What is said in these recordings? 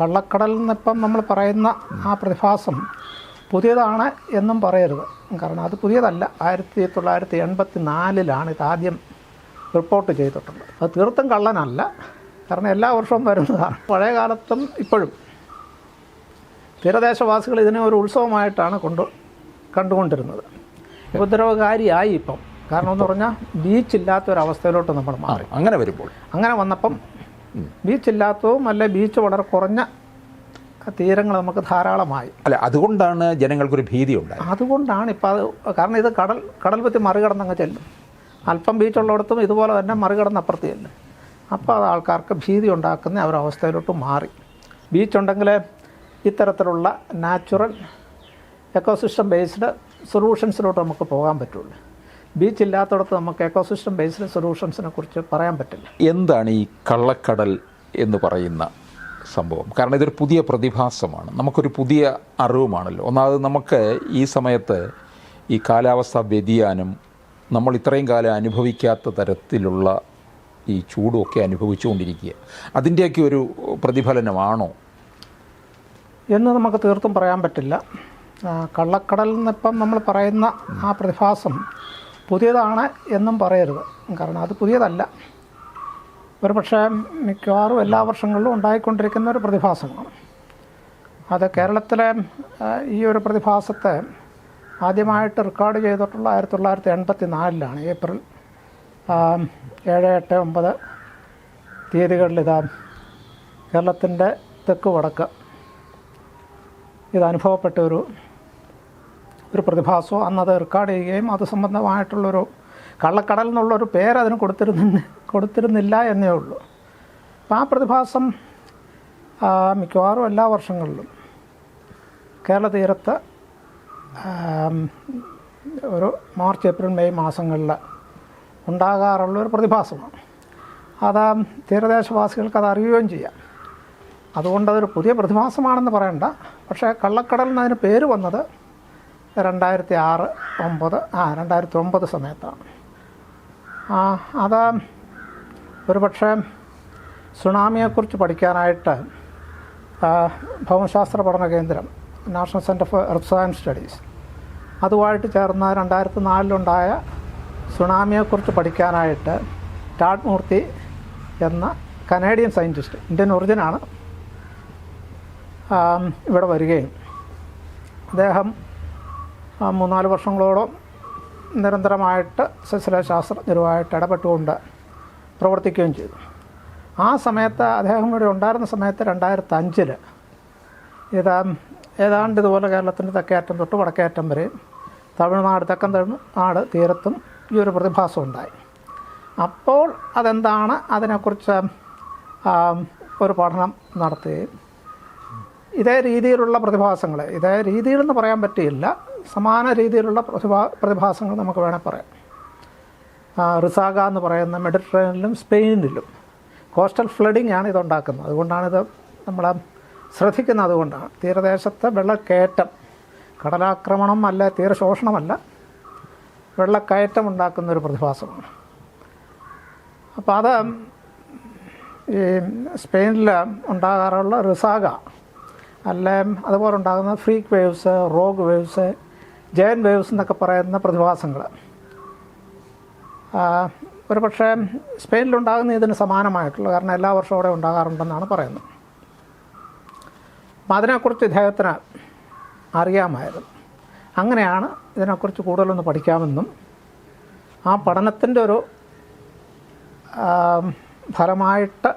കള്ളക്കടൽ നിന്നിപ്പം നമ്മൾ പറയുന്ന ആ പ്രതിഭാസം പുതിയതാണ് എന്നും പറയരുത്. കാരണം അത് പുതിയതല്ല. ആയിരത്തി തൊള്ളായിരത്തി എൺപത്തി നാലിലാണ് ഇത് ആദ്യം റിപ്പോർട്ട് ചെയ്തിട്ടുള്ളത്. അത് തീർത്തും കള്ളനല്ല. കാരണം എല്ലാ വർഷവും വരുന്നതാണ്. പഴയ കാലത്തും ഇപ്പോഴും തീരദേശവാസികൾ ഇതിനെ ഒരു ഉത്സവമായിട്ടാണ് കൊണ്ട് കണ്ടുകൊണ്ടിരുന്നത്. ഉപദ്രവകാരിയായി ഇപ്പം. കാരണം എന്ന് പറഞ്ഞാൽ ബീച്ചില്ലാത്തൊരവസ്ഥയിലോട്ട് നമ്മൾ മാറി. അങ്ങനെ വരുമ്പോൾ. അങ്ങനെ വന്നപ്പം ബീച്ചില്ലാത്തതും അല്ലെ ബീച്ച് വളരെ കുറഞ്ഞ തീരങ്ങൾ നമുക്ക് ധാരാളമായി. അല്ല അതുകൊണ്ടാണ് ജനങ്ങൾക്കൊരു ഭീതി ഉണ്ടായത്. അതുകൊണ്ടാണ് ഇപ്പം അത് കാരണം ഇത് കടൽ കടൽ പറ്റി മറികടന്നങ്ങ് ചെല്ലും. അല്പം ബീച്ചുള്ളിടത്തും ഇതുപോലെ തന്നെ മറികടന്ന് അപ്പുറത്ത് ചെല്ലും അപ്പോൾ അത് ആൾക്കാർക്ക് ഭീതി ഉണ്ടാക്കുന്ന അവരവസ്ഥയിലോട്ട് മാറി. ബീച്ചുണ്ടെങ്കിൽ ഇത്തരത്തിലുള്ള നാച്ചുറൽ എക്കോസിസ്റ്റം ബേസ്ഡ് സൊല്യൂഷൻസിലോട്ട് നമുക്ക് പോകാൻ പറ്റുള്ളൂ. ബീച്ച് ഇല്ലാത്തടത്ത് നമുക്ക് എക്കോസിസ്റ്റം ബേസ്ഡ് സൊല്യൂഷൻസിനെ കുറിച്ച് പറയാൻ പറ്റില്ല. എന്താണ് ഈ കള്ളക്കടൽ എന്ന് പറയുന്ന സംഭവം? കാരണം ഇതൊരു പുതിയ പ്രതിഭാസമാണ്. നമുക്കൊരു പുതിയ അറിവുമാണല്ലോ. ഒന്നാമത് നമുക്ക് ഈ സമയത്ത് ഈ കാലാവസ്ഥാ വ്യതിയാനം നമ്മൾ ഇത്രയും കാലം അനുഭവിക്കാത്ത തരത്തിലുള്ള ഈ ചൂടുമൊക്കെ അനുഭവിച്ചുകൊണ്ടിരിക്കുക. അതിന്റെയൊക്കെ ഒരു പ്രതിഫലനമാണോ? എന്ന് നമുക്ക് തീർത്തും പറയാൻ പറ്റില്ല. കള്ളക്കടൽ നിന്നിപ്പം നമ്മൾ പറയുന്ന ആ പ്രതിഭാസം പുതിയതാണ് എന്നും പറയരുത്. കാരണം അത് പുതിയതല്ല. ഒരു പക്ഷേ മിക്കവാറും എല്ലാ വർഷങ്ങളിലും ഉണ്ടായിക്കൊണ്ടിരിക്കുന്ന ഒരു പ്രതിഭാസമാണ്. അത് കേരളത്തിലെ ഈ ഒരു പ്രതിഭാസത്തെ ആദ്യമായിട്ട് റെക്കോർഡ് ചെയ്തിട്ടുള്ള ആയിരത്തി തൊള്ളായിരത്തി എൺപത്തി നാലിലാണ് ഏപ്രിൽ ഏഴ് എട്ട് ഒമ്പത് തീയതികളിൽ കേരളത്തിന്റെ തെക്ക് വടക്ക്. ഇത് അനുഭവപ്പെട്ട ഒരു ഒരു പ്രതിഭാസവും അന്നത് റെക്കോർഡ് ചെയ്യുകയും അത് സംബന്ധമായിട്ടുള്ളൊരു കള്ളക്കടൽ എന്നുള്ളൊരു പേര് അതിന് കൊടുത്തിരുന്ന കൊടുത്തിരുന്നില്ല എന്നേ ഉള്ളൂ. അപ്പോൾ ആ പ്രതിഭാസം മിക്കവാറും എല്ലാ വർഷങ്ങളിലും കേരള തീരത്ത് ഒരു മാർച്ച് ഏപ്രിൽ മെയ് മാസങ്ങളിൽ ഉണ്ടാകാറുള്ള ഒരു പ്രതിഭാസമാണ്. അത് തീരദേശവാസികൾക്ക് അത് അറിയുകയും ചെയ്യാം. അതുകൊണ്ട് അതൊരു പുതിയ പ്രതിഭാസമാണെന്ന് പറയണ്ട. പക്ഷേ കള്ളക്കടൽ എന്നതിന് പേര് വന്നത് രണ്ടായിരത്തി ആറ് ഒമ്പത് ആ രണ്ടായിരത്തി ഒമ്പത് സമയത്താണ് അത് ഒരു പക്ഷേ സുനാമിയെക്കുറിച്ച് പഠിക്കാനായിട്ട് ഭൗമശാസ്ത്ര പഠന കേന്ദ്രം national centre for earth science studies അതുമായിട്ട് ചേർന്ന രണ്ടായിരത്തി നാലിലുണ്ടായ സുനാമിയെക്കുറിച്ച് പഠിക്കാനായിട്ട് ടാഡ് മൂർത്തി എന്ന കനേഡിയൻ സയന്റിസ്റ്റ് ഇന്ത്യൻ ഒറിജിനാണ് ഇവിടെ വരികയും അദ്ദേഹം മൂന്നാൽ വർഷങ്ങളോളം നിരന്തരമായിട്ട് സസ്യല ശാസ്ത്രജ്ഞരുമായിട്ട് ഇടപെട്ടുകൊണ്ട് പ്രവർത്തിക്കുകയും ചെയ്തു. ആ സമയത്ത് അദ്ദേഹം ഇവിടെ ഉണ്ടായിരുന്ന സമയത്ത് രണ്ടായിരത്തി അഞ്ചിൽ ഇത് ഏതാണ്ട് ഇതുപോലെ കേരളത്തിന്റെ തെക്കേയറ്റം തൊട്ട് വടക്കേയറ്റം വരെയും തമിഴ്നാട് തെക്കൻ തമിഴ്നാട് തീരത്തും ഈ ഒരു പ്രതിഭാസം ഉണ്ടായി. അപ്പോൾ അതെന്താണ്? അതിനെക്കുറിച്ച് ഒരു പഠനം നടത്തുകയും ഇതേ രീതിയിലുള്ള പ്രതിഭാസങ്ങൾ ഇതേ രീതിയിലെന്ന് പറയാൻ പറ്റിയില്ല. സമാന രീതിയിലുള്ള പ്രതിഭാ പ്രതിഭാസങ്ങൾ നമുക്ക് വേണേൽ പറയാം. റിസാഗ എന്ന് പറയുന്ന മെഡിറ്ററേനിയനിലും സ്പെയിനിലും കോസ്റ്റൽ ഫ്ലഡിംഗ് ആണ് ഇതുണ്ടാക്കുന്നത്. അതുകൊണ്ടാണിത് നമ്മൾ ശ്രദ്ധിക്കുന്നത് അതുകൊണ്ടാണ്. തീരദേശത്തെ വെള്ളക്കയറ്റം കടലാക്രമണം അല്ല തീരശോഷണമല്ല വെള്ളക്കയറ്റം ഉണ്ടാക്കുന്ന ഒരു പ്രതിഭാസമാണ്. അപ്പോൾ അത് ഈ സ്പെയിനിൽ ഉണ്ടാകാറുള്ള റിസാഗ അല്ലെ അതുപോലെ ഉണ്ടാകുന്ന freak waves rogue waves giant waves എന്നൊക്കെ പറയുന്ന പ്രതിഭാസങ്ങൾ ഒരു പക്ഷേ സ്പെയിനിലുണ്ടാകുന്ന ഇതിന് സമാനമായിട്ടുള്ള കാരണം എല്ലാ വർഷവും അവിടെ ഉണ്ടാകാറുണ്ടെന്നാണ് പറയുന്നത്. അപ്പം അതിനെക്കുറിച്ച് ഇദ്ദേഹത്തിന് അറിയാമായിരുന്നു. അങ്ങനെയാണ് ഇതിനെക്കുറിച്ച് കൂടുതലൊന്ന് പഠിക്കാമെന്നും ആ പഠനത്തിന്റെ ഒരു ഫലമായിട്ട്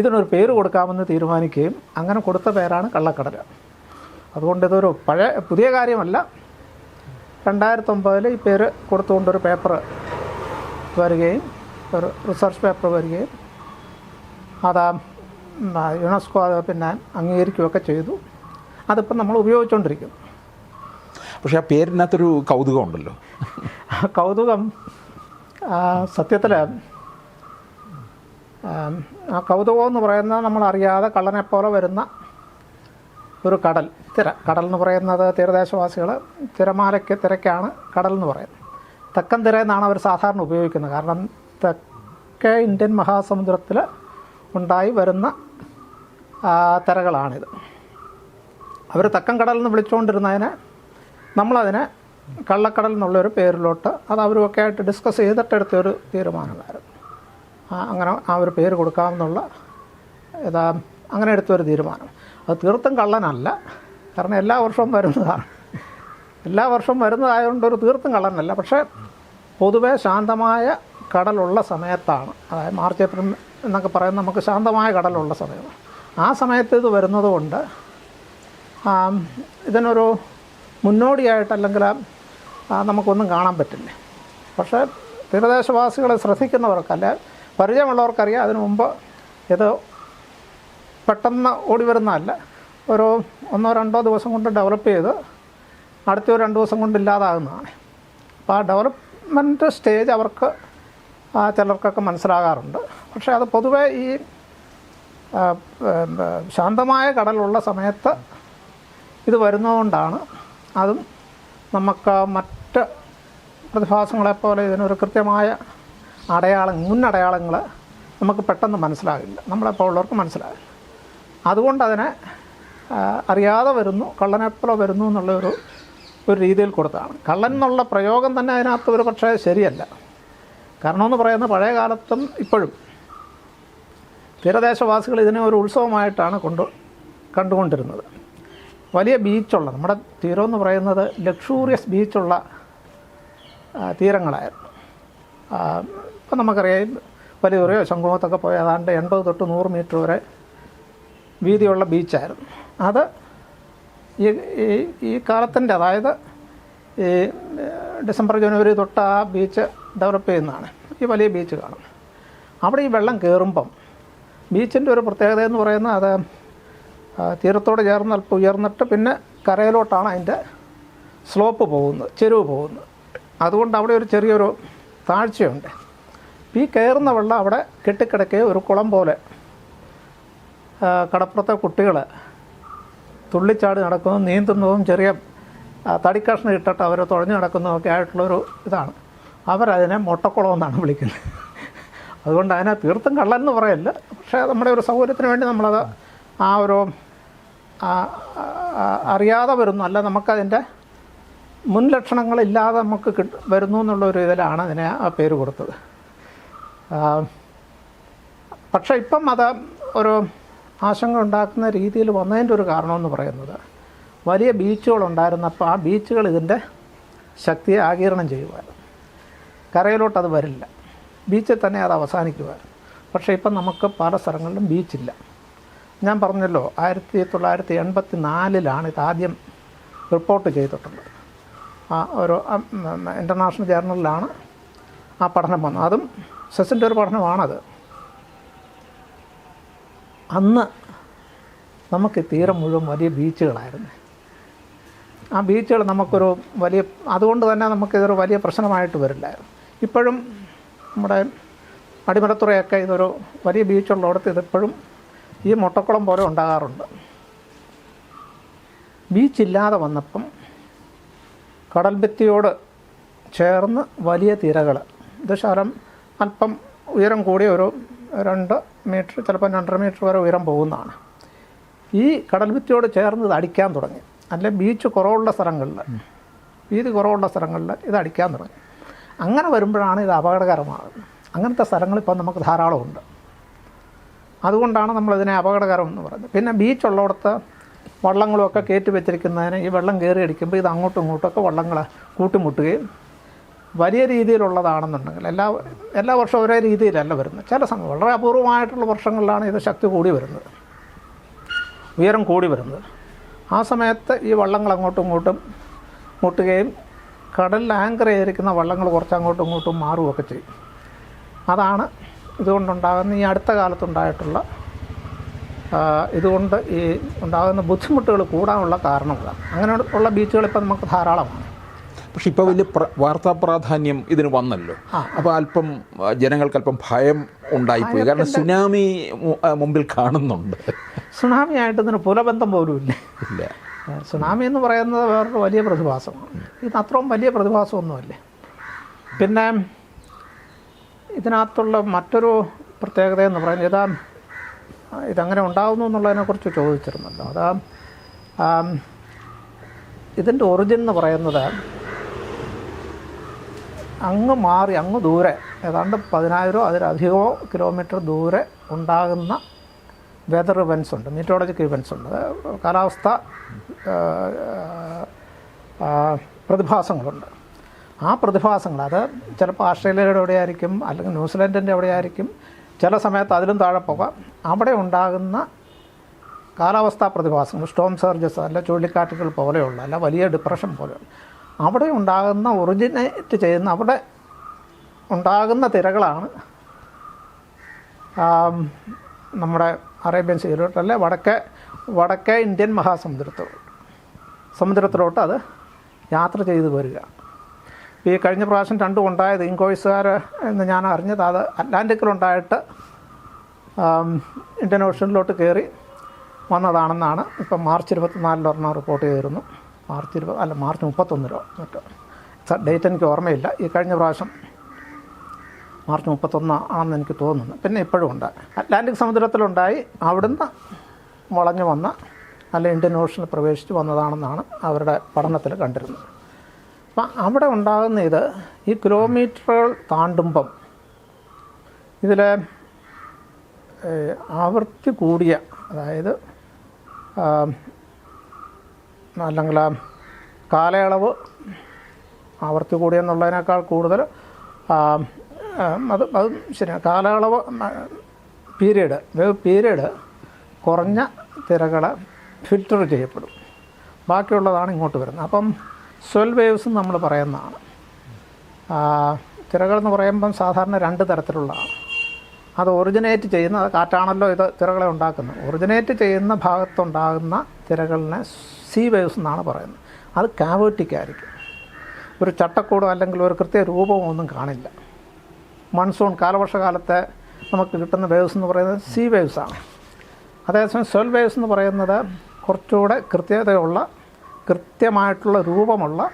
ഇതിനൊരു പേര് കൊടുക്കാമെന്ന് തീരുമാനിക്കുകയും അങ്ങനെ കൊടുത്ത പേരാണ് കള്ളക്കടൽ അതുകൊണ്ട് ഇതൊരു പഴയ പുതിയ കാര്യമല്ല. രണ്ടായിരത്തൊമ്പതിൽ ഈ പേര് കൊടുത്തുകൊണ്ടൊരു പേപ്പർ വരികയും ഒരു റിസർച്ച് പേപ്പർ വരികയും അത് യുനെസ്കോ അത് പിന്നെ അംഗീകരിക്കുകയൊക്കെ ചെയ്തു. അതിപ്പം നമ്മൾ ഉപയോഗിച്ചുകൊണ്ടിരിക്കുന്നു പക്ഷേ ആ പേരിനകത്തൊരു കൗതുകം ഉണ്ടല്ലോ ആ കൗതുകം സത്യത്തിൽ ആ കൗതുകം എന്ന് പറയുന്നത് നമ്മളറിയാതെ കള്ളനെപ്പോലെ വരുന്ന ഒരു കടൽ തിര കടൽ എന്ന് പറയുന്നത് തീരദേശവാസികൾ തിരമാലയ്ക്ക് തിരക്കാണ് കടൽ എന്ന് പറയുന്നത്. തെക്കൻ തിര എന്നാണ് അവർ സാധാരണ ഉപയോഗിക്കുന്നത്. കാരണം തെക്കേ ഇന്ത്യൻ മഹാസമുദ്രത്തിൽ ഉണ്ടായി വരുന്ന തിരകളാണിത്. അവർ തെക്കൻ കടൽ എന്ന് വിളിച്ചുകൊണ്ടിരുന്നതിനെ നമ്മളതിനെ കള്ളക്കടൽ എന്നുള്ളൊരു പേരിലോട്ട് അത് അവരുമൊക്കെ ആയിട്ട് ഡിസ്കസ് ചെയ്തിട്ടെടുത്തൊരു തീരുമാനമായിരുന്നു. അങ്ങനെ ആ ഒരു പേര് കൊടുക്കാമെന്നുള്ള ഇതാ അങ്ങനെ എടുത്തൊരു തീരുമാനം. അത് തീർത്തും കള്ളനല്ല. കാരണം എല്ലാ വർഷവും വരുന്നതാണ്. എല്ലാ വർഷവും വരുന്നതായതുകൊണ്ട് ഒരു തീർത്തും കള്ളനല്ല. പക്ഷേ പൊതുവെ ശാന്തമായ കടലുള്ള സമയത്താണ്. അതായത് മാർച്ച് ഏപ്രിൽ എന്നൊക്കെ പറയുന്ന നമുക്ക് ശാന്തമായ കടലുള്ള സമയമാണ്. ആ സമയത്ത് ഇത് വരുന്നത് കൊണ്ട് ഇതിനൊരു മുന്നോടിയായിട്ട് അല്ലെങ്കിൽ നമുക്കൊന്നും കാണാൻ പറ്റില്ല. പക്ഷേ തീരദേശവാസികളെ ശ്രദ്ധിക്കുന്നവർക്കല്ല പരിചയമുള്ളവർക്കറിയാം. അതിനു മുമ്പ് ഇത് പെട്ടെന്ന് ഓടി വരുന്നതല്ല. ഒരു ഒന്നോ രണ്ടോ ദിവസം കൊണ്ട് ഡെവലപ്പ് ചെയ്ത് അടുത്ത ഒരു രണ്ട് ദിവസം കൊണ്ട് ഇല്ലാതാകുന്നതാണ്. അപ്പോൾ ആ ഡെവലപ്മെന്റ് സ്റ്റേജ് അവർക്ക് ചിലർക്കൊക്കെ മനസ്സിലാകാറുണ്ട്. പക്ഷേ അത് പൊതുവേ ഈ ശാന്തമായ കടലുള്ള സമയത്ത് ഇത് വരുന്നതുകൊണ്ടാണ് അതും നമുക്ക് മറ്റ് പ്രതിഭാസങ്ങളെപ്പോലെ ഇതിനൊരു കൃത്യമായ അടയാളം മുന്നടയാളങ്ങൾ നമുക്ക് പെട്ടെന്ന് മനസ്സിലാകില്ല. നമ്മളെപ്പോൾ ഉള്ളവർക്ക് മനസ്സിലാകില്ല. അതുകൊണ്ട് അതിനെ അറിയാതെ വരുന്നു കള്ളനെപ്പോലെ വരുന്നു എന്നുള്ള ഒരു ഒരു രീതിയിൽ കൊടുത്താണ് കള്ളൻ എന്നുള്ള പ്രയോഗം തന്നെ അതിനകത്ത് ഒരു പക്ഷേ ശരിയല്ല. കാരണം എന്ന് പറയുന്നത് പഴയ കാലത്തും ഇപ്പോഴും തീരദേശവാസികൾ ഇതിനെ ഒരു ഉത്സവമായിട്ടാണ് കൊണ്ട് കണ്ടുകൊണ്ടിരുന്നത്. വലിയ ബീച്ചുള്ള നമ്മുടെ തീരം എന്ന് പറയുന്നത് ലക്ഷൂറിയസ് ബീച്ചുള്ള തീരങ്ങളായിരുന്നു. ഇപ്പം നമുക്കറിയാം വലിയൊരു ശംഖുമുഖത്തൊക്കെ പോയി ഏതാണ്ട് എൺപത് തൊട്ട് നൂറ് മീറ്റർ വരെ വീതിയുള്ള ബീച്ചായിരുന്നു. അത് ഈ ഈ കാലത്തിന്റെ അതായത് ഈ ഡിസംബർ ജനുവരി തൊട്ട് ആ ബീച്ച് ഡെവലപ്പ് ചെയ്യുന്നതാണ്. ഈ വലിയ ബീച്ച് കാണും. അവിടെ ഈ വെള്ളം കയറുമ്പം ബീച്ചിന്റെ ഒരു പ്രത്യേകത എന്ന് പറയുന്നത് അത് തീരത്തോട് ചേർന്ന് അല്പം ഉയർന്നിട്ട് പിന്നെ കരയിലോട്ടാണ് അതിന്റെ സ്ലോപ്പ് പോകുന്നത് ചെരുവ് പോകുന്നത്. അതുകൊണ്ട് അവിടെ ഒരു ചെറിയൊരു താഴ്ചയുണ്ട്. ഈ കയറുന്ന വെള്ളം അവിടെ കെട്ടിക്കിടക്കുകയോ ഒരു കുളം പോലെ കടപ്പുറത്തെ കുട്ടികൾ തുള്ളിച്ചാടി നടക്കുന്നതും നീന്തുന്നതും ചെറിയ തടിക്കഷ്ണം ഇട്ടിട്ട് അവർ തുഴഞ്ഞു നടക്കുന്നതൊക്കെ ആയിട്ടുള്ളൊരു ഇതാണ്. അവരതിനെ മുട്ടക്കുളം എന്നാണ് വിളിക്കുന്നത്. അതുകൊണ്ട് അതിനെ തീർത്തും കള്ളൻ എന്ന് പറയല്ല. പക്ഷേ നമ്മുടെ ഒരു സൗകര്യത്തിന് വേണ്ടി നമ്മളത് ആ ഒരു അറിയാതെ വരുന്നു. അല്ല നമുക്കതിന്റെ മുൻലക്ഷണങ്ങളില്ലാതെ നമുക്ക് കിട്ട വരുന്നു എന്നുള്ളൊരു ഇതിലാണ് അതിനെ ആ പേര് കൊടുത്തത്. പക്ഷേ ഇപ്പം അത് ഒരു ആശങ്ക ഉണ്ടാക്കുന്ന രീതിയിൽ വന്നതിന്റെ ഒരു കാരണമെന്ന് പറയുന്നത് വലിയ ബീച്ചുകൾ ഉണ്ടായിരുന്നപ്പോൾ ആ ബീച്ചുകൾ ഇതിന്റെ ശക്തിയെ ആകീരണം ചെയ്യുമായിരുന്നു കരയിലോട്ട് അത് വരില്ല. ബീച്ചിൽ തന്നെ അത് അവസാനിക്കുമായിരുന്നു പക്ഷേ ഇപ്പം നമുക്ക് പല സ്ഥലങ്ങളിലും ബീച്ചില്ല. ഞാൻ പറഞ്ഞല്ലോ ആയിരത്തി തൊള്ളായിരത്തി എൺപത്തി നാലിലാണ് ഇത് ആദ്യം റിപ്പോർട്ട് ചെയ്തിട്ടുള്ളത്. ആ ഒരു ഇന്റർനാഷണൽ ജേർണലിലാണ് ആ പഠനം വന്നത്. അതും സെസിന്റെ ഒരു പഠനമാണത്. അന്ന് നമുക്ക് തീരം മുഴുവൻ വലിയ ബീച്ചുകളായിരുന്നു. ആ ബീച്ചുകൾ നമുക്കൊരു വലിയ അതുകൊണ്ട് തന്നെ നമുക്കിതൊരു വലിയ പ്രശ്നമായിട്ട് വരില്ലായിരുന്നു. ഇപ്പോഴും നമ്മുടെ അടിമലത്തുറയൊക്കെ ഇതൊരു വലിയ ബീച്ചുള്ളടത്ത് ഇതിപ്പോഴും ഈ മുട്ടക്കുളം പോലെ ഉണ്ടാകാറുണ്ട്. ബീച്ചില്ലാതെ വന്നപ്പം കടൽഭിത്തിയോട് ചേർന്ന് വലിയ തിരകൾ ഇത് ശകലം അല്പം ഉയരം കൂടിയ ഒരു രണ്ട് മീറ്റർ ചിലപ്പോൾ രണ്ടര മീറ്റർ വരെ ഉയരം പോകുന്നതാണ്. ഈ കടൽ ഭിത്തിയോട് ചേർന്ന് ഇത് അടിക്കാൻ തുടങ്ങി. അല്ലെ ബീച്ച് കുറവുള്ള സ്ഥലങ്ങളിൽ വീതി കുറവുള്ള സ്ഥലങ്ങളിൽ ഇത് അടിക്കാൻ തുടങ്ങി. അങ്ങനെ വരുമ്പോഴാണ് ഇത് അപകടകരമാകുന്നത്. അങ്ങനത്തെ സ്ഥലങ്ങൾ ഇപ്പം നമുക്ക് ധാരാളമുണ്ട്. അതുകൊണ്ടാണ് നമ്മളിതിനെ അപകടകരം എന്ന് പറയുന്നത്. പിന്നെ ബീച്ചുള്ളിടത്ത് വള്ളങ്ങളുമൊക്കെ കയറ്റി വെച്ചിരിക്കുന്നതിന് ഈ വെള്ളം കയറി അടിക്കുമ്പോൾ ഇത് അങ്ങോട്ടും ഇങ്ങോട്ടുമൊക്കെ വള്ളങ്ങൾ കൂട്ടിമുട്ടുകയും വലിയ രീതിയിലുള്ളതാണെന്നുണ്ടെങ്കിൽ എല്ലാ എല്ലാ വർഷവും ഒരേ രീതിയിലല്ല വരുന്നത്. ചില സമയം വളരെ അപൂർവമായിട്ടുള്ള വർഷങ്ങളിലാണ് ഇത് ശക്തി കൂടി വരുന്നത്. ഉയരം കൂടി വരുന്നത്. ആ സമയത്ത് ഈ വള്ളങ്ങൾ അങ്ങോട്ടും ഇങ്ങോട്ടും മുട്ടുകയും കടലിൽ ആങ്കർ ചെയ്തിരിക്കുന്ന വള്ളങ്ങൾ കുറച്ച് അങ്ങോട്ടും ഇങ്ങോട്ടും മാറുകയൊക്കെ ചെയ്യും. അതാണ് ഇതുകൊണ്ടുണ്ടാകുന്ന ഈ അടുത്ത കാലത്തുണ്ടായിട്ടുള്ള ഇതുകൊണ്ട് ഈ ഉണ്ടാകുന്ന ബുദ്ധിമുട്ടുകൾ കൂടാനുള്ള കാരണമുള്ള അങ്ങനെ ഉള്ള ബീച്ചുകൾ ഇപ്പം നമുക്ക് ധാരാളമാണ്. പക്ഷെ ഇപ്പോൾ വലിയ വാർത്താ പ്രാധാന്യം ഇതിന് വന്നല്ലോ. അപ്പോൾ അല്പം ജനങ്ങൾക്ക് അല്പം ഭയം ഉണ്ടായിപ്പോയി. കാരണം സുനാമി മുമ്പിൽ കാണുന്നുണ്ട്. സുനാമിയായിട്ട് ഇതിന് പുലബന്ധം പോലും ഇല്ല. ഇല്ല. സുനാമി എന്ന് പറയുന്നത് വേറൊരു വലിയ പ്രതിഭാസമാണ്. ഇത് അത്രയും വലിയ പ്രതിഭാസമൊന്നുമല്ലേ. പിന്നെ ഇതിനകത്തുള്ള മറ്റൊരു പ്രത്യേകത എന്ന് പറയുന്നത് ഇതാ ഇതങ്ങനെ ഉണ്ടാകുന്നു എന്നുള്ളതിനെക്കുറിച്ച് ചോദിച്ചിരുന്നല്ലോ. അതാ ഇതിന്റെ ഒറിജിൻ എന്ന് പറയുന്നത് അങ്ങ് മാറി അങ്ങ് ദൂരെ. ഏതാണ്ട് പതിനായിരമോ അതിലധികമോ കിലോമീറ്റർ ദൂരെ ഉണ്ടാകുന്ന വെതർ ഇവൻസ് ഉണ്ട് മീറ്റോളജിക്കൽ ഇവൻസ് ഉണ്ട്. കാലാവസ്ഥ പ്രതിഭാസങ്ങളുണ്ട്. ആ പ്രതിഭാസങ്ങൾ അത് ചിലപ്പോൾ ആസ്ട്രേലിയയുടെ എവിടെയായിരിക്കും അല്ലെങ്കിൽ ന്യൂസിലൻഡിന്റെ എവിടെയായിരിക്കും ചില സമയത്ത് അതിലും താഴെ പോകാം. അവിടെ ഉണ്ടാകുന്ന കാലാവസ്ഥാ പ്രതിഭാസങ്ങൾ സ്റ്റോം സർജസ് അല്ല ചുഴലിക്കാറ്റുകൾ പോലെയുള്ള അല്ല വലിയ ഡിപ്രഷൻ പോലെയുള്ള അവിടെ ഉണ്ടാകുന്ന ഒറിജിനേറ്റ് ചെയ്യുന്ന അവിടെ ഉണ്ടാകുന്ന തിരകളാണ്. നമ്മുടെ അറേബ്യൻ സീലോട്ട് അല്ലെ? വടക്കേ വടക്കേ ഇന്ത്യൻ മഹാസമുദ്രത്തോട്ട്. സമുദ്രത്തിലോട്ട് അത് യാത്ര ചെയ്തു വരിക. ഈ കഴിഞ്ഞ പ്രാവശ്യം രണ്ടും ഉണ്ടായത് ഇൻകോയ്സുകാർ എന്ന് ഞാൻ അറിഞ്ഞത് അത് അറ്റ്ലാന്റിക്കിലുണ്ടായിട്ട് ഇന്ത്യൻ ഓഷനിലോട്ട് കയറി വന്നതാണെന്നാണ്. ഇപ്പം മാർച്ച് ഇരുപത്തിനാലിൽ ഒരെണ്ണം റിപ്പോർട്ട് ചെയ്തിരുന്നു. മാർച്ച് ഇരുപത് അല്ല മാർച്ച് മുപ്പത്തൊന്നിലോ മറ്റോ ഡേറ്റ് എനിക്ക് ഓർമ്മയില്ല. ഈ കഴിഞ്ഞ പ്രാവശ്യം മാർച്ച് മുപ്പത്തൊന്ന് ആണെന്ന് എനിക്ക് തോന്നുന്നു. പിന്നെ ഇപ്പോഴും ഉണ്ട്. അറ്റ്ലാന്റിക് സമുദ്രത്തിലുണ്ടായി. അവിടുന്ന് വളഞ്ഞു വന്ന അല്ല ഇന്ത്യൻ ഓഷനിൽ പ്രവേശിച്ച് വന്നതാണെന്നാണ് അവരുടെ പഠനത്തിൽ കണ്ടിരുന്നത്. അപ്പം അവിടെ ഉണ്ടാകുന്ന ഇത് ഈ കിലോമീറ്ററുകൾ താണ്ടുമ്പം ഇതിൽ ആവൃത്തി കൂടിയ അതായത് അല്ലെങ്കിൽ ആ കാലയളവ് ആവർത്തി കൂടിയെന്നുള്ളതിനേക്കാൾ കൂടുതൽ അത് അത് ശരിയാണ് കാലയളവ് പീരീഡ് പീരീഡ് കുറഞ്ഞ തിരകളെ ഫിൽറ്റർ ചെയ്യപ്പെടും. ബാക്കിയുള്ളതാണ് ഇങ്ങോട്ട് വരുന്നത്. അപ്പം സ്വെൽ വേവ്സ് നമ്മൾ പറയുന്നതാണ്. തിരകൾ എന്ന് പറയുമ്പം സാധാരണ രണ്ട് തരത്തിലുള്ളതാണ്. അത് ഒറിജിനേറ്റ് ചെയ്യുന്ന അത് കാറ്റാണല്ലോ ഇത് തിരകളെ ഉണ്ടാക്കുന്നത്. ഒറിജിനേറ്റ് ചെയ്യുന്ന ഭാഗത്തുണ്ടാകുന്ന തിരകളിനെ സീ വേവ്സ് എന്നാണ് പറയുന്നത്. അത് കാവേറ്റിക് ആയിരിക്കും. ഒരു ചട്ടക്കൂടോ അല്ലെങ്കിൽ ഒരു കൃത്യ രൂപമോ ഒന്നും കാണില്ല. മൺസൂൺ കാലവർഷകാലത്തെ നമുക്ക് കിട്ടുന്ന വേവ്സ് എന്ന് പറയുന്നത് സീ വേവ്സ് ആണ്. അതേസമയം സെൽ വേവ്സ് എന്ന് പറയുന്നത് കുറച്ചുകൂടെ കൃത്യതയുള്ള കൃത്യമായിട്ടുള്ള രൂപമുള്ള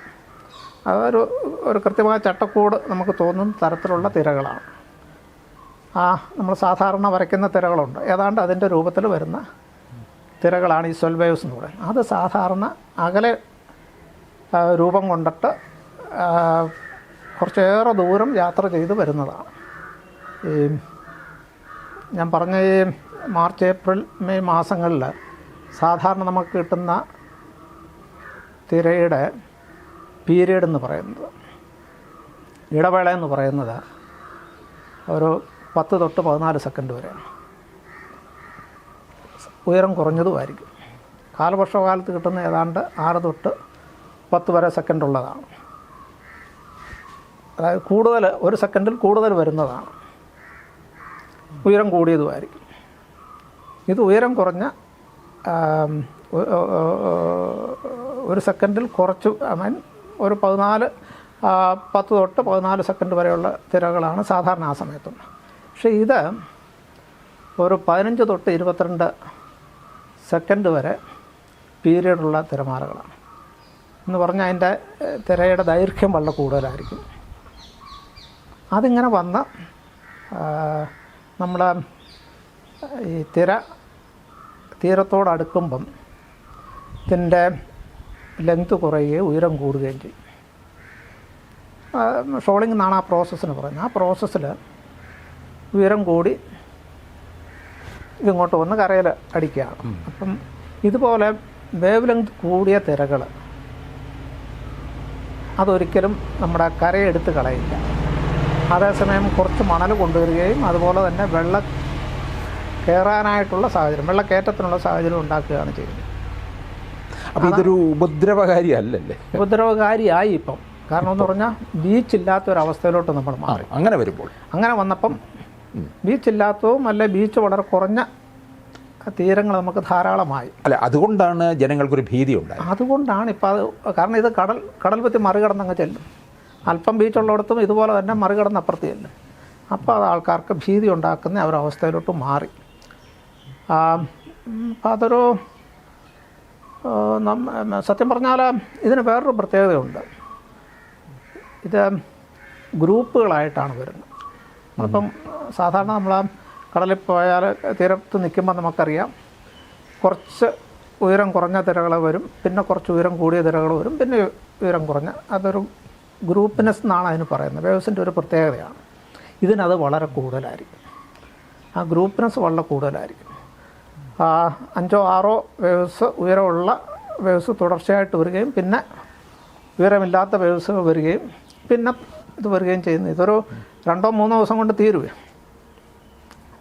അതൊരു ഒരു കൃത്യമായ ചട്ടക്കൂട് നമുക്ക് തോന്നുന്ന തരത്തിലുള്ള തിരകളാണ്. ആ നമ്മൾ സാധാരണ വരയ്ക്കുന്ന തിരകളുണ്ട്. ഏതാണ്ട് അതിന്റെ രൂപത്തിൽ വരുന്ന തിരകളാണ് ഈ സൊൽവേവ്സ് എന്ന് പറയുന്നത്. അത് സാധാരണ അകലെ രൂപം കൊണ്ടിട്ട് കുറച്ചേറെ ദൂരം യാത്ര ചെയ്ത് വരുന്നതാണ്. ഈ ഞാൻ പറഞ്ഞ ഈ മാർച്ച് ഏപ്രിൽ മെയ് മാസങ്ങളിൽ സാധാരണ നമുക്ക് കിട്ടുന്ന തിരയുടെ പീരീഡ് എന്ന് പറയുന്നത് ഇടവേള എന്ന് പറയുന്നത് ഒരു പത്ത് തൊട്ട് പതിനാല് സെക്കൻഡ് വരെയാണ് ഉയരം കുറഞ്ഞതുമായിരിക്കും. കാലവർഷകാലത്ത് കിട്ടുന്ന ഏതാണ്ട് ആറ് തൊട്ട് പത്ത് വരെ സെക്കൻഡ് ഉള്ളതാണ്. അതായത് കൂടുതൽ ഒരു സെക്കൻഡിൽ കൂടുതൽ വരുന്നതാണ്. ഉയരം കൂടിയതുമായിരിക്കും. ഇത് ഉയരം കുറഞ്ഞ ഒരു സെക്കൻഡിൽ കുറച്ച് ഐ മീൻ ഒരു പതിനാല് പത്ത് തൊട്ട് പതിനാല് സെക്കൻഡ് വരെയുള്ള തിരകളാണ് സാധാരണ ആ സമയത്തുണ്ട് പക്ഷേ ഇത് ഒരു പതിനഞ്ച് തൊട്ട് ഇരുപത്തിരണ്ട് സെക്കൻഡ് വരെ പീരീഡുള്ള തിരമാലകളാണ്. എന്ന് പറഞ്ഞാൽ അതിന്റെ തിരയുടെ ദൈർഘ്യം വളരെ കൂടുതലായിരിക്കും. അതിങ്ങനെ വന്ന് നമ്മുടെ ഈ തിര തീരത്തോടടുക്കുമ്പം ഇതിന്റെ ലെങ്ത് കുറയുകയും ഉയരം കൂടുകയും ചെയ്യും. ഷോളിംഗ് എന്നാണ് ആ പ്രോസസ്സിന് പറയുന്നത്. ആ പ്രോസസ്സിൽ ഉയരം കൂടി ഇങ്ങോട്ട് വന്ന് കരയിൽ അടിക്കുകയാണ് അപ്പം ഇതുപോലെ വേവ് ലെങ്ത് കൂടിയ തിരകൾ അതൊരിക്കലും നമ്മുടെ കരയെടുത്ത് കളയില്ല. അതേസമയം കുറച്ച് മണൽ കൊണ്ടുവരികയും അതുപോലെ തന്നെ വെള്ളം കയറാനായിട്ടുള്ള സാഹചര്യം വെള്ളക്കയറ്റത്തിനുള്ള സാഹചര്യം ഉണ്ടാക്കുകയാണ് ചെയ്യുന്നത്. അപ്പോൾ ഇതൊരു ഉപദ്രവകാരി അല്ലല്ലേ? ഉപദ്രവകാരിയായി ഇപ്പം. കാരണം എന്ന് പറഞ്ഞാൽ ബീച്ചില്ലാത്ത ഒരു അവസ്ഥയിലോട്ട് നമ്മൾ മാറി. അങ്ങനെ വരുമ്പോൾ. അങ്ങനെ വന്നപ്പം ബീച്ചില്ലാത്തതും അല്ല ബീച്ച് വളരെ കുറഞ്ഞ തീരങ്ങൾ നമുക്ക് ധാരാളമായി. അല്ല അതുകൊണ്ടാണ് ജനങ്ങൾക്കൊരു ഭീതി ഉണ്ടായത്. അതുകൊണ്ടാണ് ഇപ്പോൾ അത് കാരണം ഇത് കടൽ കടൽ പറ്റി മറികടന്നങ്ങ് ചെല്ലും. അല്പം ബീച്ചുള്ളിടത്തും ഇതുപോലെ തന്നെ മറികടന്ന് അപ്പുറത്ത് ചെല്ലും അപ്പോൾ അത് ആൾക്കാർക്ക് ഭീതി ഉണ്ടാക്കുന്ന അവരവസ്ഥയിലോട്ട് മാറി. അപ്പം അതൊരു സത്യം പറഞ്ഞാൽ ഇതിന് വേറൊരു പ്രത്യേകതയുണ്ട്. ഇത് ഗ്രൂപ്പുകളായിട്ടാണ് വരുന്നത്. അപ്പം സാധാരണ നമ്മൾ ആ കടലിൽ പോയാൽ തീരത്ത് നിൽക്കുമ്പോൾ നമുക്കറിയാം. കുറച്ച് ഉയരം കുറഞ്ഞ തിരകൾ വരും പിന്നെ കുറച്ച് ഉയരം കൂടിയ തിരകൾ വരും പിന്നെ ഉയരം കുറഞ്ഞ അതൊരു ഗ്രൂപ്പിനെസ് എന്നാണ് അതിന് പറയുന്നത്. വേവ്സിന്റെ ഒരു പ്രത്യേകതയാണ്. ഇതിനത് വളരെ കൂടുതലായിരിക്കും. ആ ഗ്രൂപ്പിനെസ് വളരെ കൂടുതലായിരിക്കും. അഞ്ചോ ആറോ വേവ്സ് ഉയരമുള്ള വേവ്സ് തുടർച്ചയായിട്ട് വരികയും പിന്നെ ഉയരമില്ലാത്ത വേവ്സ് വരികയും പിന്നെ ഇത് വരികയും ചെയ്യുന്നു. ഇതൊരു രണ്ടോ മൂന്നോ ദിവസം കൊണ്ട് തീരുവേ.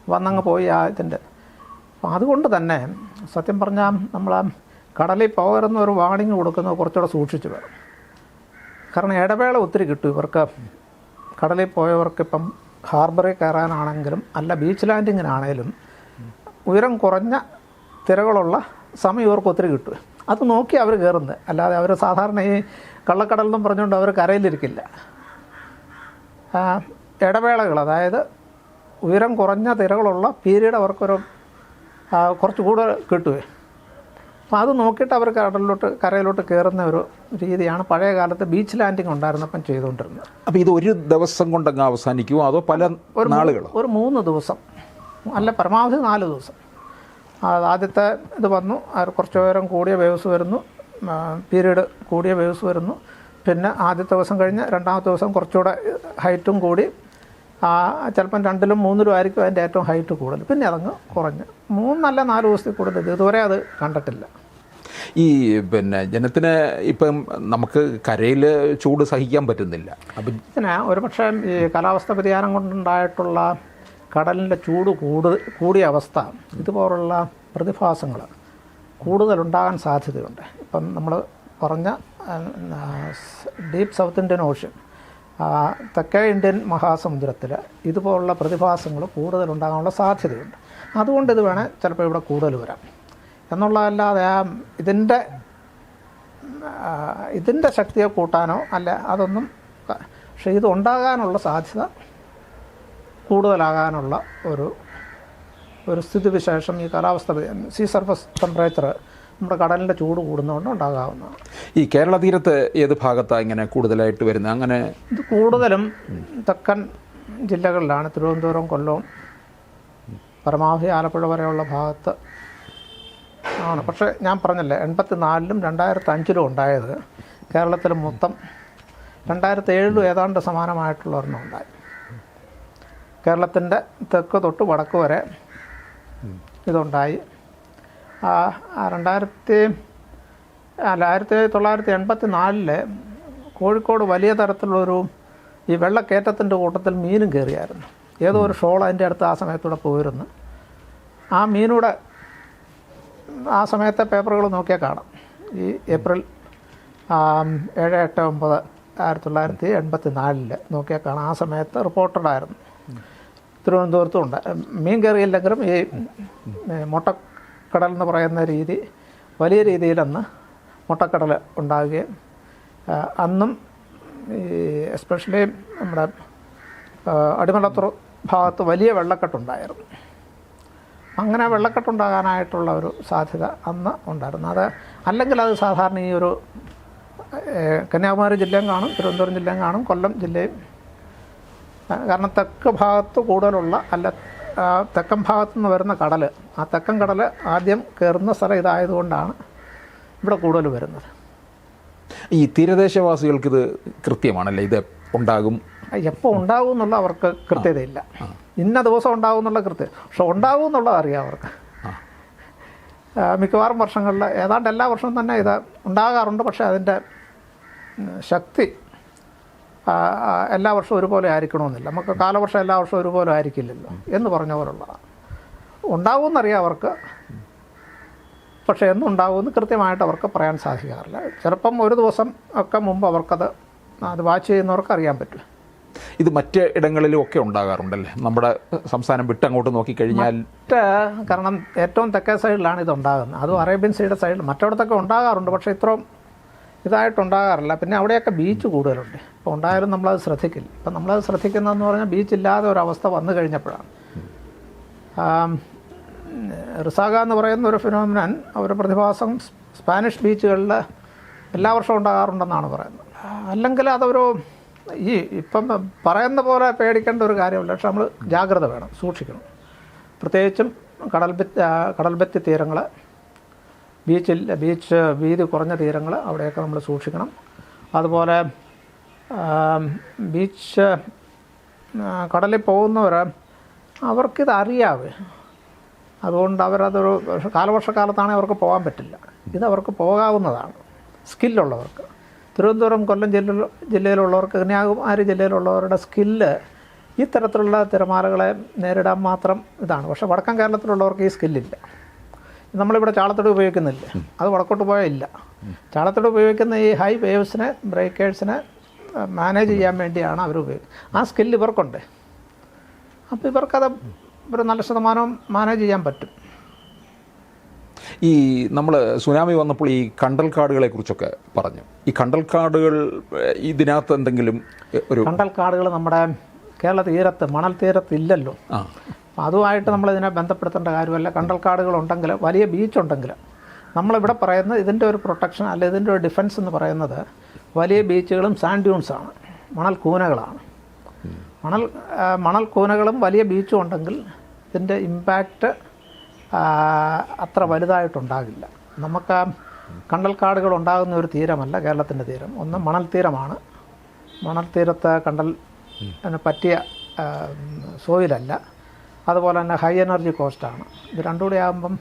വന്നങ്ങ് പോയി ആ ഇതിന്റെ. അപ്പം അതുകൊണ്ട് തന്നെ സത്യം പറഞ്ഞാൽ നമ്മൾ കടലിൽ പോകരുന്ന ഒരു വാണിംഗ് കൊടുക്കുന്നത് കുറച്ചുകൂടെ സൂക്ഷിച്ച് വേണം. കാരണം ഇടവേള ഒത്തിരി കിട്ടും ഇവർക്ക്. കടലിൽ പോയവർക്ക് ഇപ്പം ഹാർബറിൽ കയറാനാണെങ്കിലും അല്ല ബീച്ച് ലാൻഡിങ്ങിനാണേലും ഉയരം കുറഞ്ഞ തിരകളുള്ള സമയം ഇവർക്ക് ഒത്തിരി കിട്ടും. അത് നോക്കി അവർ കയറുന്നത്. അല്ലാതെ അവർ സാധാരണ ഈ കള്ളക്കടൽ എന്നും പറഞ്ഞുകൊണ്ട് അവർ കരയിലിരിക്കില്ല. ഇടവേളകൾ അതായത് ഉയരം കുറഞ്ഞ തിരകളുള്ള പീരീഡ് അവർക്കൊരു കുറച്ച് കൂടുതൽ കിട്ടുവേ. അപ്പോൾ അത് നോക്കിയിട്ട് അവർ കടലിലോട്ട് കരയിലോട്ട് കയറുന്ന ഒരു രീതിയാണ് പഴയ കാലത്ത് ബീച്ച് ലാൻഡിങ് ഉണ്ടായിരുന്നപ്പം ചെയ്തുകൊണ്ടിരുന്നത്. അപ്പോൾ ഇത് ഒരു ദിവസം കൊണ്ടങ്ങ് അവസാനിക്കുമോ അതോ പല ഒരു നാളുകൾ ഒരു മൂന്ന് ദിവസം. അല്ല പരമാവധി നാല് ദിവസം. ആദ്യത്തെ ഇത് വന്നു. അവർ കുറച്ച് ഉയരം കൂടിയ വേവ്സ് വരുന്നു. പീരീഡ് കൂടിയ വേവ്സ് വരുന്നു. പിന്നെ ആദ്യത്തെ ദിവസം കഴിഞ്ഞ് രണ്ടാമത്തെ ദിവസം കുറച്ചുകൂടെ ഹൈറ്റും കൂടി. ആ, ചിലപ്പം രണ്ടിലും മൂന്നിലും ആയിരിക്കും അതിന്റെ ഏറ്റവും ഹൈറ്റ് കൂടുതൽ. പിന്നെ അതങ്ങ് കുറഞ്ഞ്. മൂന്നല്ല നാല് ദിവസത്തിൽ കൂടുതൽ. ഇതുവരെ അത് കണ്ടിട്ടില്ല. ഈ പിന്നെ ജനത്തിന് ഇപ്പം നമുക്ക് കരയിൽ ചൂട് സഹിക്കാൻ പറ്റുന്നില്ല. അപ്പം ഇതിന് ഒരുപക്ഷെ ഈ കാലാവസ്ഥ വ്യതിയാനം കൊണ്ടുണ്ടായിട്ടുള്ള കടലിന്റെ ചൂട് കൂടു കൂടിയ അവസ്ഥ ഇതുപോലുള്ള പ്രതിഭാസങ്ങൾ കൂടുതലുണ്ടാകാൻ സാധ്യതയുണ്ട്. ഇപ്പം നമ്മൾ പറഞ്ഞ ഡീപ്പ് സൗത്ത് ഇന്ത്യൻ ഓഷ്യൻ തെക്കേ ഇന്ത്യൻ മഹാസമുദ്രത്തിൽ ഇതുപോലുള്ള പ്രതിഭാസങ്ങൾ കൂടുതൽ കൂടുതലുണ്ടാകാനുള്ള സാധ്യതയുണ്ട്. അതുകൊണ്ട് ഇത് വേണേൽ ചിലപ്പോൾ ഇവിടെ കൂടുതൽ വരാം. എന്നുള്ളതല്ലാതെ ആ ഇതിന്റെ ഇതിന്റെ ശക്തിയെ കൂട്ടാനോ അല്ല അതൊന്നും പക്ഷേ ഇത് ഉണ്ടാകാനുള്ള സാധ്യത കൂടുതലാകാനുള്ള ഒരു ഒരു സ്ഥിതിവിശേഷം ഈ കാലാവസ്ഥ സീ സർഫസ് ടെമ്പറേച്ചർ നമ്മുടെ കടലിന്റെ ചൂട് കൂടുന്നതുകൊണ്ട് ഉണ്ടാകാവുന്നതാണ്. ഈ കേരള തീരത്ത് ഏത് ഭാഗത്താണ് ഇങ്ങനെ കൂടുതലായിട്ട് വരുന്നത്? അങ്ങനെ ഇത് കൂടുതലും തെക്കൻ ജില്ലകളിലാണ്. തിരുവനന്തപുരം കൊല്ലവും പരമാവധി ആലപ്പുഴ വരെയുള്ള ഭാഗത്ത് ആണ്. പക്ഷേ ഞാൻ പറഞ്ഞല്ലേ എൺപത്തി നാലിലും രണ്ടായിരത്തി അഞ്ചിലും ഉണ്ടായത് കേരളത്തിൽ മൊത്തം രണ്ടായിരത്തി ഏഴിലും ഏതാണ്ട് സമാനമായിട്ടുള്ള ഒരെണ്ണം ഉണ്ടായി. കേരളത്തിന്റെ തെക്ക് തൊട്ട് വടക്ക് വരെ ഇതുണ്ടായി. രണ്ടായിരത്തി അല്ല ആയിരത്തി തൊള്ളായിരത്തി എൺപത്തി നാലിൽ കോഴിക്കോട് വലിയ തരത്തിലുള്ളൊരു ഈ വെള്ളക്കയറ്റത്തിന്റെ കൂട്ടത്തിൽ മീനും കയറിയായിരുന്നു. ഏതോ ഒരു ഷോൾ അതിന്റെ അടുത്ത് ആ സമയത്തൂടെ പോയിരുന്നു. ആ മീനൂടെ ആ സമയത്തെ പേപ്പറുകൾ നോക്കിയാൽ കാണാം. ഈ ഏപ്രിൽ ഏഴ് എട്ട് ഒമ്പത് ആയിരത്തി തൊള്ളായിരത്തി എൺപത്തി നാലിൽ നോക്കിയാൽ കാണാം. ആ സമയത്ത് റിപ്പോർട്ടഡായിരുന്നു തിരുവനന്തപുരത്തും ഉണ്ട്. മീൻ കയറിയില്ലെങ്കിലും ഈ ഏ, മുട്ടക്കടൽ എന്ന് പറയുന്ന രീതി വലിയ രീതിയിലന്ന് മുട്ടക്കടൽ ഉണ്ടാകുകയും അന്നും ഈ എസ്പെഷ്യലി നമ്മുടെ അടിമലത്തുറ ഭാഗത്ത് വലിയ വെള്ളക്കെട്ടുണ്ടായിരുന്നു. അങ്ങനെ വെള്ളക്കെട്ടുണ്ടാകാനായിട്ടുള്ള ഒരു സാധ്യത അന്ന് ഉണ്ടായിരുന്നു. അത് അല്ലെങ്കിൽ അത് സാധാരണ ഈ ഒരു കന്യാകുമാരി ജില്ലയും കാണും തിരുവനന്തപുരം ജില്ലയും കാണും കൊല്ലം ജില്ലയും. കാരണം തെക്ക് ഭാഗത്ത് കൂടുതലുള്ള അല്ല തെക്കൻ ഭാഗത്തു നിന്ന് വരുന്ന കടൽ ആ തെക്കൻ കടൽ ആദ്യം കയറുന്ന സ്ഥലം ഇതായതുകൊണ്ടാണ് ഇവിടെ കൂടുതൽ വരുന്നത്. ഈ തീരദേശവാസികൾക്ക് ഇത് കൃത്യമാണല്ലേ? ഇത് ഉണ്ടാകും? എപ്പോൾ ഉണ്ടാവും എന്നുള്ള അവർക്ക് കൃത്യതയില്ല. ഇന്ന ദിവസം ഉണ്ടാകും എന്നുള്ള കൃത്യത പക്ഷെ ഉണ്ടാകും എന്നുള്ളത് അറിയാം അവർക്ക്. മിക്കവാറും വർഷങ്ങളിൽ ഏതാണ്ട് എല്ലാ വർഷവും തന്നെ ഇത് ഉണ്ടാകാറുണ്ട്. പക്ഷേ അതിന്റെ ശക്തി എല്ലാ വർഷവും ഒരുപോലെ ആയിരിക്കണമെന്നില്ല. നമുക്ക് കാലവർഷം എല്ലാ വർഷവും ഒരുപോലെ ആയിരിക്കില്ലല്ലോ എന്ന് പറഞ്ഞ പോലുള്ളതാണ്. ഉണ്ടാവുമെന്നറിയാം അവർക്ക്. പക്ഷേ എന്നുണ്ടാവുമെന്ന് കൃത്യമായിട്ട് അവർക്ക് പറയാൻ സാധിക്കാറില്ല. ചിലപ്പം ഒരു ദിവസം ഒക്കെ മുമ്പ് അവർക്കത് അത് വാച്ച് ചെയ്യുന്നവർക്ക് അറിയാൻ പറ്റും. ഇത് മറ്റ് ഇടങ്ങളിലും ഒക്കെ ഉണ്ടാകാറുണ്ടല്ലേ? നമ്മുടെ സംസ്ഥാനം വിട്ടങ്ങോട്ട് നോക്കിക്കഴിഞ്ഞാൽ മറ്റ് കാരണം ഏറ്റവും തെക്കേ സൈഡിലാണ് ഇത് ഉണ്ടാകുന്നത്. അതും അറേബ്യൻ സൈഡ് സൈഡിൽ മറ്റിടത്തൊക്കെ ഉണ്ടാകാറുണ്ട്. പക്ഷേ ഇത്രയും ഇതായിട്ടുണ്ടാകാറില്ല. പിന്നെ അവിടെയൊക്കെ ബീച്ച് കൂടുതലുണ്ട്. അപ്പോൾ ഉണ്ടായാലും നമ്മളത് ശ്രദ്ധിക്കില്ല. ഇപ്പം നമ്മളത് ശ്രദ്ധിക്കുന്നതെന്ന് പറഞ്ഞാൽ ബീച്ച് ഇല്ലാതെ ഒരവസ്ഥ വന്നു കഴിഞ്ഞപ്പോഴാണ്. റിസാഗ എന്ന് പറയുന്ന ഒരു ഫിനോമിനൻ ഒരു പ്രതിഭാസം സ്പാനിഷ് ബീച്ചുകളിൽ എല്ലാ വർഷവും ഉണ്ടാകാറുണ്ടെന്നാണ് പറയുന്നത്. അല്ലെങ്കിൽ അതൊരു ഈ ഇപ്പം പറയുന്ന പോലെ പേടിക്കേണ്ട ഒരു കാര്യമില്ല. പക്ഷെ നമ്മൾ ജാഗ്രത വേണം സൂക്ഷിക്കണം. പ്രത്യേകിച്ചും കടൽ കടൽഭിത്തി കടൽ ഭിത്തി തീരങ്ങൾ ബീച്ചിൽ ബീച്ച് വീതി കുറഞ്ഞ തീരങ്ങൾ അവിടെയൊക്കെ നമ്മൾ സൂക്ഷിക്കണം. അതുപോലെ ബീച്ച് കടലിൽ പോകുന്നവർ അവർക്കിത് അറിയാവേ. അതുകൊണ്ട് അവരതൊരു കാലവർഷക്കാലത്താണെങ്കിൽ അവർക്ക് പോകാൻ പറ്റില്ല. ഇത് അവർക്ക് പോകാവുന്നതാണ്. സ്കില്ലുള്ളവർക്ക് തിരുവനന്തപുരം കൊല്ലം ജില്ല ജില്ലയിലുള്ളവർക്ക് കന്യാകുമാരി ജില്ലയിലുള്ളവരുടെ സ്കില്ല് ഇത്തരത്തിലുള്ള തിരമാലകളെ നേരിടാൻ മാത്രം ഇതാണ്. പക്ഷേ വടക്കൻ കേരളത്തിലുള്ളവർക്ക് ഈ സ്കില്ലില്ല നമ്മളിവിടെ ചാളത്തോട് ഉപയോഗിക്കുന്നില്ല. അത് വടക്കോട്ട് പോയാൽ ഇല്ല. ചാളത്തോട് ഉപയോഗിക്കുന്ന ഈ ഹൈ വേവ്സിനെ ബ്രേക്കേഴ്സിനെ മാനേജ് ചെയ്യാൻ വേണ്ടിയാണ് അവർ ഉപയോഗിക്കുന്നത്. ആ സ്കില്ല് ഇവർക്കുണ്ട്. അപ്പോൾ ഇവർക്കത് ഒരു നല്ല ശതമാനം മാനേജ് ചെയ്യാൻ പറ്റും. ഈ നമ്മൾ സുനാമി വന്നപ്പോൾ ഈ കണ്ടൽക്കാടുകളെ കുറിച്ചൊക്കെ പറഞ്ഞു. ഈ കണ്ടൽക്കാടുകൾ കാടുകൾ ഇതിനകത്ത് എന്തെങ്കിലും ഒരു ഒരു കണ്ടൽക്കാടുകൾ നമ്മുടെ കേരള തീരത്ത് മണൽ തീരത്ത് ഇല്ലല്ലോ. ആ അപ്പം അതുമായിട്ട് നമ്മളിതിനെ ബന്ധപ്പെടുത്തേണ്ട കാര്യമല്ല. കണ്ടൽ കാടുകളുണ്ടെങ്കിൽ വലിയ ബീച്ച് ഉണ്ടെങ്കിൽ നമ്മളിവിടെ പറയുന്ന ഇതിന്റെ ഒരു പ്രൊട്ടക്ഷൻ അല്ല ഇതിന്റെ ഒരു ഡിഫൻസ് എന്ന് പറയുന്നത് വലിയ ബീച്ചുകളും സാൻഡ് ഡ്യൂൺസാണ് മണൽ കൂനകളാണ്. മണൽ മണൽ കൂനകളും വലിയ ബീച്ചും ഉണ്ടെങ്കിൽ ഇതിന്റെ ഇമ്പാക്റ്റ് അത്ര വലുതായിട്ടുണ്ടാകില്ല. നമുക്ക് കണ്ടൽ കാടുകൾ ഉണ്ടാകുന്ന ഒരു തീരമല്ല കേരളത്തിന്റെ തീരം. ഒന്ന് മണൽ തീരമാണ്. മണൽ തീരത്ത് കണ്ടൽ പറ്റിയ സോയിലല്ല. അതുപോലെ തന്നെ ഹൈ എനർജി കോസ്റ്റാണ് ഇത് രണ്ടും കൂടി ആകുമ്പം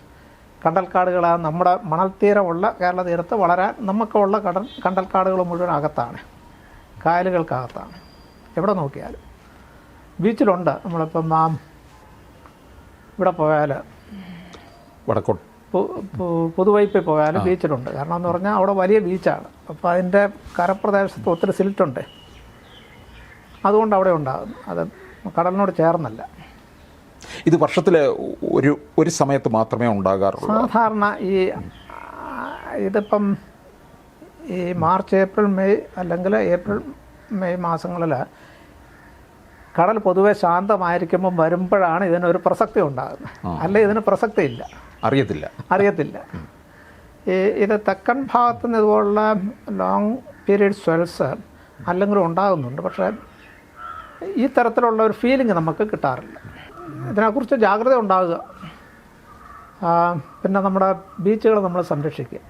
കണ്ടൽക്കാടുകളാണ് നമ്മുടെ മണൽത്തീരമുള്ള കേരള തീരത്ത് വളരാൻ നമുക്കുള്ള കടൽ കണ്ടൽക്കാടുകൾ മുഴുവൻ അകത്താണ്. കായലുകൾക്കകത്താണ്. എവിടെ നോക്കിയാലും. ബീച്ചിലുണ്ട്. നമ്മളിപ്പം ആ, ഇവിടെ പോയാൽ വടക്കോട്ട്. പുതുവൈപ്പിൽ പോയാലും ബീച്ചിലുണ്ട്. കാരണം എന്ന് പറഞ്ഞാൽ അവിടെ വലിയ ബീച്ചാണ്. അപ്പോൾ അതിന്റെ കരപ്രദേശത്ത് ഒത്തിരി സിൽറ്റുണ്ട്. അതുകൊണ്ട് അവിടെ ഉണ്ടാകുന്നു. അത് കടലിനോട് ചേർന്നല്ല. ഇത് വർഷത്തിൽ ഒരു ഒരു സമയത്ത് മാത്രമേ ഉണ്ടാകാറുള്ളൂ. സാധാരണ ഈ ഇതിപ്പം ഈ മാർച്ച് ഏപ്രിൽ മെയ് അല്ലെങ്കിൽ ഏപ്രിൽ മെയ് മാസങ്ങളിൽ കടൽ പൊതുവെ ശാന്തമായിരിക്കുമ്പോൾ വരുമ്പോഴാണ് ഇതിനൊരു പ്രസക്തി ഉണ്ടാകുന്നത്. അല്ല ഇതിന് പ്രസക്തി ഇല്ല അറിയത്തില്ല. അറിയത്തില്ല. ഈ ഇത് തെക്കൻ ഭാഗത്ത് നിന്ന് ഇതുപോലുള്ള ലോങ് പീരീഡ് സ്വെൽസ് അല്ലെങ്കിലും ഉണ്ടാകുന്നുണ്ട്. പക്ഷേ ഈ തരത്തിലുള്ള ഒരു ഫീലിംഗ് നമുക്ക് കിട്ടാറില്ല. ഇതിനെക്കുറിച്ച് ജാഗ്രത ഉണ്ടാകുക പിന്നെ നമ്മുടെ ബീച്ചുകൾ നമ്മൾ സംരക്ഷിക്കുക.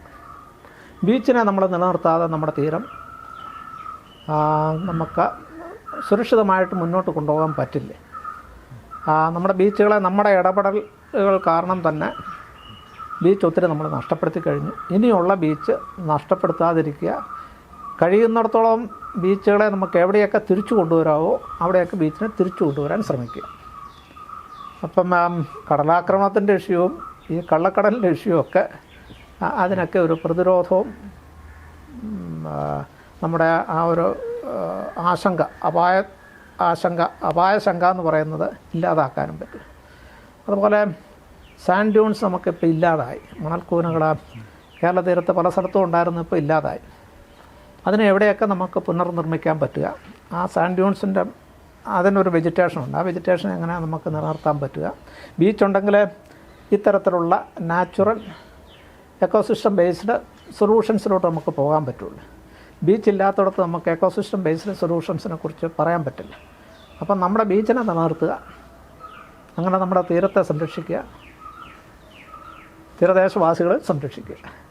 ബീച്ചിനെ നമ്മൾ നിലനിർത്താതെ നമ്മുടെ തീരം നമുക്ക് സുരക്ഷിതമായിട്ട് മുന്നോട്ട് കൊണ്ടുപോകാൻ പറ്റില്ല. നമ്മുടെ ബീച്ചുകളെ നമ്മുടെ ഇടപെടലുകൾ കാരണം തന്നെ ബീച്ച് ഒത്തിരി നമ്മൾ നഷ്ടപ്പെടുത്തി കഴിഞ്ഞു. ഇനിയുള്ള ബീച്ച് നഷ്ടപ്പെടുത്താതിരിക്കുക. കഴിയുന്നിടത്തോളം ബീച്ചുകളെ നമുക്ക് എവിടെയൊക്കെ തിരിച്ചു കൊണ്ടുവരാമോ അവിടെയൊക്കെ ബീച്ചിനെ തിരിച്ചു കൊണ്ടുവരാൻ ശ്രമിക്കുക. അപ്പം കടലാക്രമണത്തിന്റെ വിഷയവും ഈ കള്ളക്കടലിന്റെ ഒക്കെ അതിനൊക്കെ ഒരു പ്രതിരോധവും നമ്മുടെ ആ ഒരു ആശങ്ക അപായ ആശങ്ക അപായശങ്ക എന്ന് പറയുന്നത് ഇല്ലാതാക്കാനും പറ്റും. അതുപോലെ സാൻഡ് ഡ്യൂൺസ് നമുക്കിപ്പോൾ ഇല്ലാതായി. മണൽക്കൂനകൾ കേരള തീരത്ത് പല സ്ഥലത്തും ഉണ്ടായിരുന്നു ഇപ്പോൾ ഇല്ലാതായി. അതിനെ എവിടെയൊക്കെ നമുക്ക് പുനർനിർമ്മിക്കാൻ പറ്റുക? ആ സാൻഡ് ഡ്യൂൺസിന്റെ അതിനൊരു വെജിറ്റേഷൻ ഉണ്ട്. ആ വെജിറ്റേഷൻ എങ്ങനെ നമുക്ക് നിലനിർത്താൻ പറ്റുക? ബീച്ച് ഉണ്ടെങ്കിൽ ഇത്തരത്തിലുള്ള നാച്ചുറൽ എക്കോസിസ്റ്റം ബേസ്ഡ് സൊല്യൂഷൻസിലോട്ട് നമുക്ക് പോകാൻ പറ്റുള്ളൂ. ബീച്ച് ഇല്ലാത്തടത്ത് നമുക്ക് എക്കോസിസ്റ്റം ബേസ്ഡ് സൊല്യൂഷൻസിനെ കുറിച്ച് പറയാൻ പറ്റില്ല. അപ്പം നമ്മുടെ ബീച്ചിനെ നിലനിർത്തുക. അങ്ങനെ നമ്മുടെ തീരത്തെ സംരക്ഷിക്കുക. തീരദേശവാസികളെ സംരക്ഷിക്കുക.